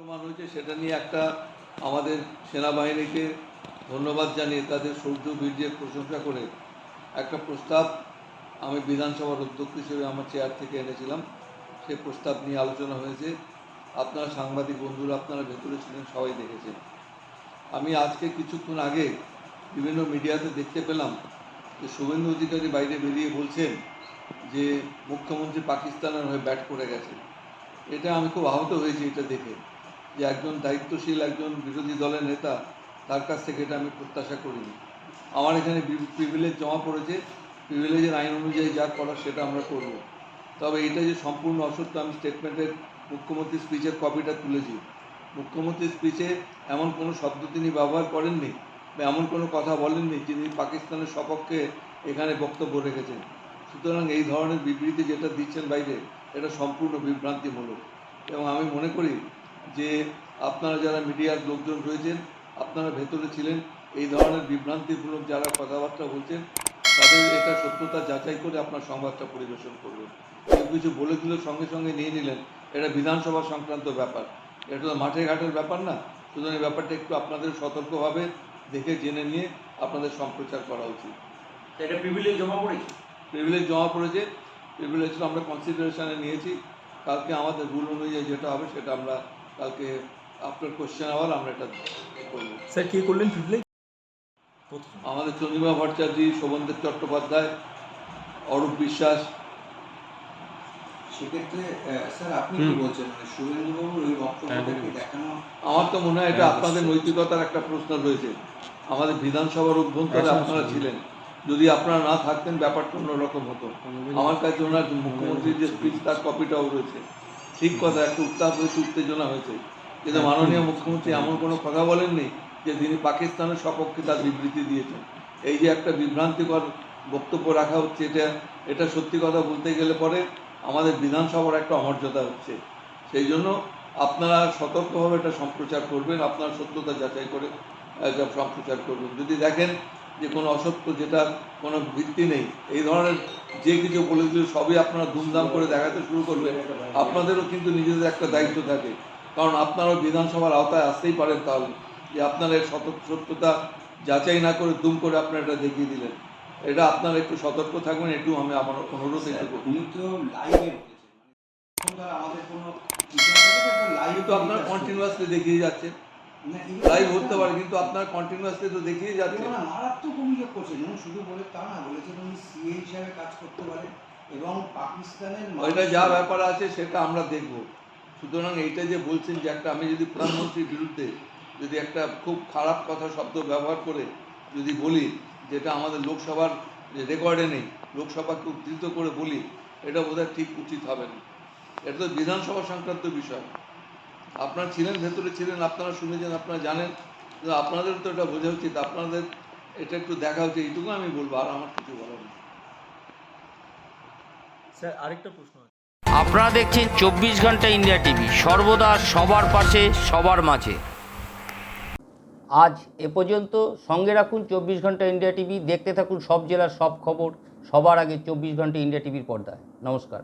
আক্রমণ হয়েছে, সেটা নিয়ে একটা আমাদের সেনাবাহিনীকে ধন্যবাদ জানিয়ে তাদের শৌর্য বীর্যের প্রশংসা করে, একটা প্রস্তাব আমি বিধানসভার অধ্যক্ষ হিসেবে আমার চেয়ার থেকে এনেছিলাম। সে প্রস্তাব নিয়ে আলোচনা হয়েছে। আপনারা সাংবাদিক বন্ধুরা, আপনারা ভেতরে ছিলেন, সবাই দেখেছেন। আমি আজকে কিছুক্ষণ আগে বিভিন্ন মিডিয়াতে দেখতে পেলাম যে শুভেন্দু অধিকারী বাইরে বেরিয়ে বলছেন যে মুখ্যমন্ত্রী পাকিস্তানের হয়ে ব্যাট করে গেছে। এটা আমি খুব আহত হয়েছি এটা দেখে। যে একজন দায়িত্বশীল, একজন বিরোধী দলের নেতা, তার কাছ থেকে এটা আমি প্রত্যাশা করিনি। আমার এখানে প্রিভিলেজ জমা পড়েছে। প্রিভিলেজের আইন অনুযায়ী যা করার সেটা আমরা করব। তবে এটা যে সম্পূর্ণ অসত্য, আমি স্টেটমেন্টের মুখ্যমন্ত্রীর স্পিচের কপিটা তুলেছি। মুখ্যমন্ত্রীর স্পিচে এমন কোনো শব্দ তিনি ব্যবহার করেননি বা এমন কোনো কথা বলেননি যিনি পাকিস্তানের সপক্ষে এখানে বক্তব্য রেখেছেন। সুতরাং এই ধরনের বিবৃতি যেটা দিচ্ছেন বাইরে, এটা সম্পূর্ণ বিভ্রান্তিমূলক। এবং আমি মনে করি যে আপনারা যারা মিডিয়ার লোকজন রয়েছেন আপনারা ভেতরে ছিলেন এই ধরনের বিভ্রান্তিমূলক যারা কথাবার্তা বলছেন তাদের এটা সত্যতা যাচাই করে আপনার সংবাদটা পরিবেশন করবেন কেউ কিছু বলে দিল সঙ্গে সঙ্গে নিয়ে নিলেন এটা বিধানসভা সংক্রান্ত ব্যাপার। এটা তো মাঠে ঘাটের ব্যাপার না। সুতরাং এই ব্যাপারটা একটু আপনাদের সতর্কভাবে দেখে জেনে নিয়ে আপনাদের সম্প্রচার করা উচিত। এটা প্রিভিলেজ জমা পড়েছে? প্রিভিলেজ জমা পড়েছে। প্রিভিলেজটা আমরা কনসিডারেশনে নিয়েছি। কালকে আমাদের রুল অনুযায়ী যেটা হবে সেটা আমরা কালকে আফটার কোশ্চেন আওয়ার আমরা এটা করব। স্যার কে করলেন? আমাদের চন্দ্রিমা ভট্টাচার্য শোভনদেব চট্টোপাধ্যায় অরূপ বিশ্বাস। সেক্ষেত্রে স্যার আপনি কি বলছেন? মানে শুভেন্দুবাবুর ওই বক্তব্যটাকে দেখানো? আমার তো মনে হয় এটা আপনাদের নৈতিকতার একটা প্রশ্ন রয়েছে। আমাদের বিধানসভার অভ্যন্তরে আপনারা ছিলেন। যদি আপনারা না থাকতেন ব্যাপারটা অন্যরকম হতো। আমার কাছে ওনার মুখ্যমন্ত্রীর যে স্পিচ তার কপিটাও রয়েছে। ঠিক কথা একটা উত্তাপ হয়েছে উত্তেজনা হয়েছে। কিন্তু মাননীয় মুখ্যমন্ত্রী এমন কোনো কথা বলেননি যে তিনি পাকিস্তানের সপক্ষে তার বিবৃতি দিয়েছেন। এই যে একটা বিভ্রান্তিকর বক্তব্য রাখা হচ্ছে এটা এটা সত্যি কথা বলতে গেলে পরে আমাদের বিধানসভার একটা অমর্যাদা হচ্ছে। সেই জন্য আপনারা সতর্কভাবে এটা সম্প্রচার করবেন আপনার সত্যতা যাচাই করে এটা সম্প্রচার করবেন। যদি দেখেন যে কোনো অসত্য যেটা কোনো ভিত্তি নেই এই ধরনের যে কিছু বলে দিলে সবই আপনারা ধুমধাম করে দেখাতে শুরু করবেন। আপনাদেরও কিন্তু নিজেদের একটা দায়িত্ব থাকে। কারণ আপনারাও বিধানসভার আওতায় আসতেই পারেন তাহলে। যে আপনারা এর সত সত্যতা যাচাই না করে দুম করে আপনারা এটা দেখিয়ে দিলেন। এটা আপনারা একটু সতর্ক থাকবেন একটু আমি আমার অনুরোধ মানে আমাদের কোনো আপনারা কন্টিনিউয়াসলি দেখিয়ে যাচ্ছেন। লাইভ হতে পারে কিন্তু আপনার কন্টিনিউয়াসলি তো দেখিয়ে এগুলো না মারাত্মক অভিযোগ করছেন উনি শুধু বলে তা না বলেছেন উনি সিএ হিসাবে কাজ করতে পারেন এবং পাকিস্তানের ওইটা যা ব্যাপার আছে সেটা আমরা দেখব। সুতরাং এইটা যে বলছেন যে একটা আমি যদি প্রধানমন্ত্রীর বিরুদ্ধে যদি একটা খুব খারাপ কথা শব্দ ব্যবহার করে যদি বলি যেটা আমাদের লোকসভার যে রেকর্ডে নেই লোকসভাকে উদ্ধৃত করে বলি এটা বোধহয় ঠিক উচিত হবে না। এটা তো বিধানসভা সংক্রান্ত বিষয়। আপনারা ছিলেন ভেতরে ছিলেন আপনারা শুনেছেন আপনারা জানেন। আপনাদের তো এটা বোঝা উচিত আপনাদের এটা একটু দেখা উচিত এইটুকু আমি বলব আর আমার কিছু বলার নেই। স্যার আরেকটা প্রশ্ন আপনারা দেখছেন চব্বিশ ঘণ্টা ইন্ডিয়া টিভি সর্বদা সবার পাশে সবার মাঝে। আজ এ পর্যন্ত সঙ্গে রাখুন চব্বিশ ঘণ্টা ইন্ডিয়া টিভি দেখতে থাকুন সব জেলার সব খবর সবার আগে চব্বিশ ঘণ্টা ইন্ডিয়া টিভির পর্দায়। নমস্কার।